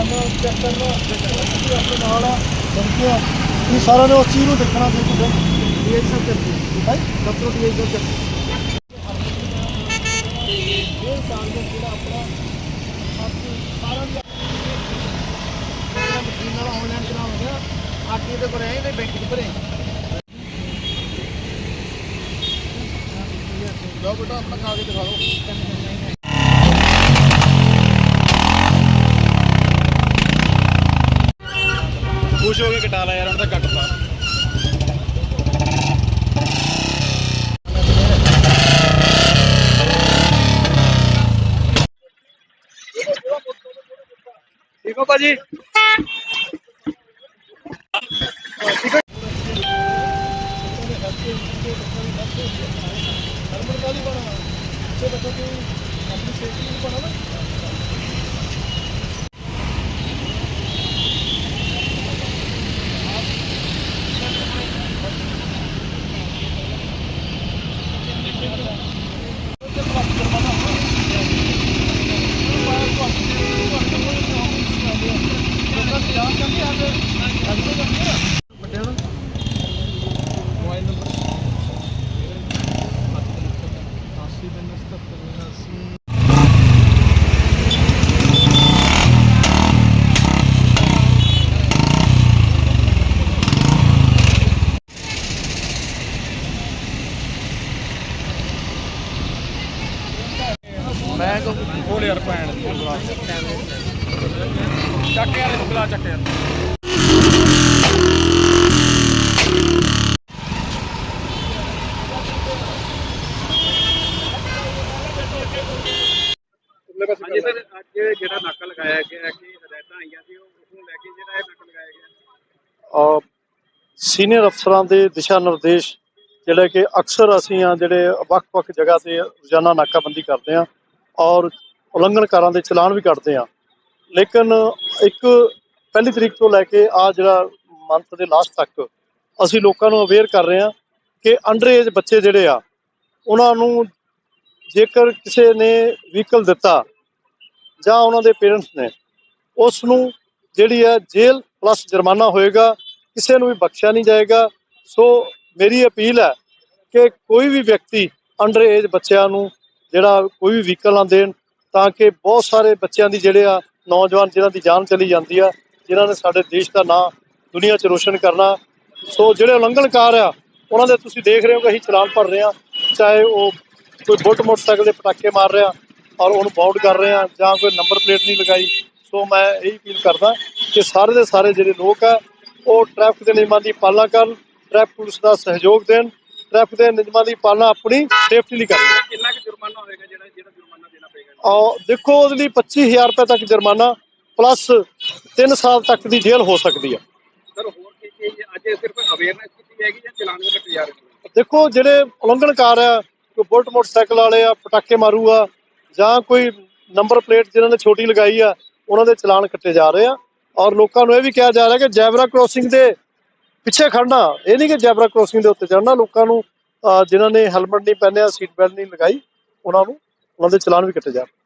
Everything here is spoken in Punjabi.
ਤੁਹਾਨੂੰ ਚੈੱਕ ਕਰਨਾ ਤੁਸੀਂ ਆਪਣੇ ਨਾਲ ਆ ਲੜਕੇ ਆ। ਇਹ ਸਾਰਿਆਂ ਨੇ ਉਸ ਚੀਜ਼ ਨੂੰ ਦੇਖਣਾ ਤੇ ਤੁਹਾਡੇ ਡੀਆਈ ਸਾਹਿਬ ਚੱਲਦੀ ਠੀਕ ਹੈ? ਡਾਕਟਰ ਡੀਆਈ ਸਾਹਿਬ ਚੱਲਦੀ ਇਹ ਕਾਗਜ਼ ਜਿਹੜਾ ਆਪਣਾ ਸਾਰਾ ਦੀ ਮਸ਼ੀਨ ਨਾਲ ਆਨਲਾਈਨ ਕਰਾ ਹੋ ਗਿਆ ਆਰਟੀ ਦੇ ਭਰੇ ਤੇ ਬੈਂਕ ਦੇ ਭਰੇ ਲਓ ਬੇਟਾ ਆਪਣਾ ਕਾਗਜ਼ ਦਿਖਾ ਦਿਓ। ਖੁਸ਼ ਹੋ ਕੇ ਕਟਾ ਲਿਆ ਯਾਰ ਹੁਣ ਤਾਂ ਕੱਟਤਾ ਠੀਕ ਹੋ ਭਾਜੀ? ਹਰਮਨ ਕਾਲੀ ਬਣਾ ਤੇ ਬੱਚੋ ਕਿ ਆਪਣੀ ਸੇਫਟੀ ਨੂੰ ਬਣਾ ਨਾ ਮੈਂ ਕੋ ਖੋਲ ਯਾਰ ਭੈਣ ਦੀ ਬੁਲਾ ਚੱਕ ਯਾਰ। ਇਹਨੂੰ ਬੁਲਾ ਚੱਕ ਯਾਰ ਹਾਂਜੀ ਸਰ ਅੱਜ ਜਿਹੜਾ ਨਾਕਾ ਲਗਾਇਆ ਗਿਆ ਹੈ ਕਿ ਹਦਾਇਤਾਂ ਆਈਆਂ ਸੀ ਉਸ ਨੂੰ ਲੈ ਕੇ ਜਿਹੜਾ ਇਹ ਨਾਕਾ ਲਗਾਇਆ ਗਿਆ ਔਰ ਸੀਨੀਅਰ ਅਫਸਰਾਂ ਦੇ ਦਿਸ਼ਾ ਨਿਰਦੇਸ਼ ਜਿਹੜੇ ਕਿ ਅਕਸਰ ਅਸੀਂ ਆ ਜਿਹੜੇ ਵੱਖ-ਵੱਖ ਜਗ੍ਹਾ ਤੇ ਰੋਜ਼ਾਨਾ ਨਾਕਾਬੰਦੀ ਕਰਦੇ ਆ ਔਰ ਉਲੰਘਣਕਾਰਾਂ ਦੇ ਚਲਾਨ ਵੀ ਕੱਟਦੇ ਆ। ਲੇਕਿਨ ਇੱਕ ਪਹਿਲੀ ਤਰੀਕ ਤੋਂ ਲੈ ਕੇ ਆ ਜਿਹੜਾ ਮੰਥ ਦੇ ਲਾਸਟ ਤੱਕ ਅਸੀਂ ਲੋਕਾਂ ਨੂੰ ਅਵੇਅਰ ਕਰ ਰਹੇ ਹਾਂ ਕਿ ਅੰਡਰ ਏਜ ਬੱਚੇ ਜਿਹੜੇ ਆ, ਉਹਨਾਂ ਨੂੰ ਜੇਕਰ ਕਿਸੇ ਨੇ ਵਹੀਕਲ ਦਿੱਤਾ ਜਾਂ ਉਹਨਾਂ ਦੇ ਪੇਰੈਂਟਸ ਨੇ ਉਸ ਨੂੰ ਜਿਹੜੀ ਹੈ ਜੇਲ੍ਹ ਪਲੱਸ ਜੁਰਮਾਨਾ ਹੋਏਗਾ, ਕਿਸੇ ਨੂੰ ਵੀ ਬਖਸ਼ਿਆ ਨਹੀਂ ਜਾਏਗਾ। ਸੋ ਮੇਰੀ ਅਪੀਲ ਹੈ ਕਿ ਕੋਈ ਵੀ ਵਿਅਕਤੀ ਅੰਡਰ ਏਜ ਬੱਚਿਆਂ ਨੂੰ ਜਿਹੜਾ ਕੋਈ ਵੀ ਵਹੀਕਲ ਨਾ ਦੇਣ, ਤਾਂ ਕਿ ਬਹੁਤ ਸਾਰੇ ਬੱਚਿਆਂ ਦੀ ਜਿਹੜੇ ਆ, ਨੌਜਵਾਨ ਜਿਨ੍ਹਾਂ ਦੀ ਜਾਨ ਚਲੀ ਜਾਂਦੀ ਆ ਜਿਨ੍ਹਾਂ ਨੇ ਸਾਡੇ ਦੇਸ਼ ਦਾ ਨਾਂ ਦੁਨੀਆ 'ਚ ਰੋਸ਼ਨ ਕਰਨਾ। ਸੋ ਜਿਹੜੇ ਉਲੰਘਣਕਾਰ ਆ ਉਹਨਾਂ ਦੇ ਤੁਸੀਂ ਦੇਖ ਰਹੇ ਹੋ ਕਿ ਅਸੀਂ ਚਲਾਨ ਭਰ ਰਹੇ ਆ ਚਾਹੇ ਉਹ ਕੋਈ ਬੁੱਟ ਮੋਟਰਸਾਈਕਲ ਦੇ ਪਟਾਕੇ ਮਾਰ ਰਿਹਾ ਔਰ ਉਹਨੂੰ ਬਾਉਂਡ ਕਰ ਰਹੇ ਆ ਜਾਂ ਕੋਈ ਨੰਬਰ ਪਲੇਟ ਨਹੀਂ ਲਗਾਈ। ਸੋ ਮੈਂ ਇਹ ਅਪੀਲ ਕਰਦਾ ਕਿ ਸਾਰੇ ਦੇ ਸਾਰੇ ਜਿਹੜੇ ਲੋਕ ਆ ਉਹ ਟ੍ਰੈਫਿਕ ਦੇ ਨਿਯਮਾਂ ਦੀ ਪਾਲਣਾ ਕਰਨ ਟ੍ਰੈਫਿਕ ਪੁਲਿਸ ਦਾ ਸਹਿਯੋਗ ਦੇਣ ਟ੍ਰੈਫਿਕ ਦੇ ਨਿਯਮਾਂ ਦੀ ਪਾਲਣਾ ਆਪਣੀ ਸੇਫਟੀ ਲਈ ਕਰਨ। ਕਿੰਨਾ ਕੁ ਜੁਰਮਾਨਾ ਹੋਏਗਾ ਜਿਹੜਾ ਜਿਹੜਾ ਜੁਰਮਾਨਾ ਦੇਣਾ ਪਏਗਾ? ਔਰ ਦੇਖੋ ਉਹਦੇ ਲਈ 25000 ਰੁਪਏ ਤੱਕ ਜੁਰਮਾਨਾ ਪਲੱਸ 3 ਸਾਲ ਤੱਕ ਦੀ ਜੇਲ੍ਹ ਹੋ ਸਕਦੀ ਹੈ ਸਰ ਹੋਰ ਕੀ ਕੀ ਅੱਜ ਸਿਰਫ ਅਵੇਅਰਨੈਸ ਕੀਤੀ ਜਾਏਗੀ ਜਾਂ ਚਲਾਨ ਵੀ ਕੱਟੇ ਜਾ ਰਹੇ ਦੇਖੋ ਜਿਹੜੇ ਉਲੰਘਣਕਾਰ ਆ ਕੋਈ ਬੁਲਟ ਮੋਟਰਸਾਈਕਲ ਵਾਲੇ ਆ ਪਟਾਕੇ ਮਾਰੂਗਾ ਜਾਂ ਕੋਈ ਨੰਬਰ ਪਲੇਟ ਜਿਨ੍ਹਾਂ ਨੇ ਛੋਟੀ ਲਗਾਈ ਆ ਉਹਨਾਂ ਦੇ ਚਲਾਨ ਕੱਟੇ ਜਾ ਰਹੇ ਆ। ਔਰ ਲੋਕਾਂ ਨੂੰ ਇਹ ਵੀ ਕਿਹਾ ਜਾ ਰਿਹਾ ਕਿ ਜੈਬਰਾ ਕ੍ਰੋਸਿੰਗ ਦੇ ਪਿੱਛੇ ਖੜਨਾ ਇਹ ਨਹੀਂ ਕਿ ਜੈਬਰਾ ਕ੍ਰੋਸਿੰਗ ਦੇ ਉੱਤੇ ਚੜਨਾ ਲੋਕਾਂ ਨੂੰ ਜਿਨ੍ਹਾਂ ਨੇ ਹੈਲਮਟ ਨਹੀਂ ਪਹਿਨਿਆ ਸੀਟ ਬੈਲਟ ਨਹੀਂ ਲਗਾਈ ਉਹਨਾਂ ਨੂੰ ਉਹਨਾਂ ਦੇ ਚਲਾਨ ਵੀ ਕੱਟੇ ਜਾ ਰਹੇ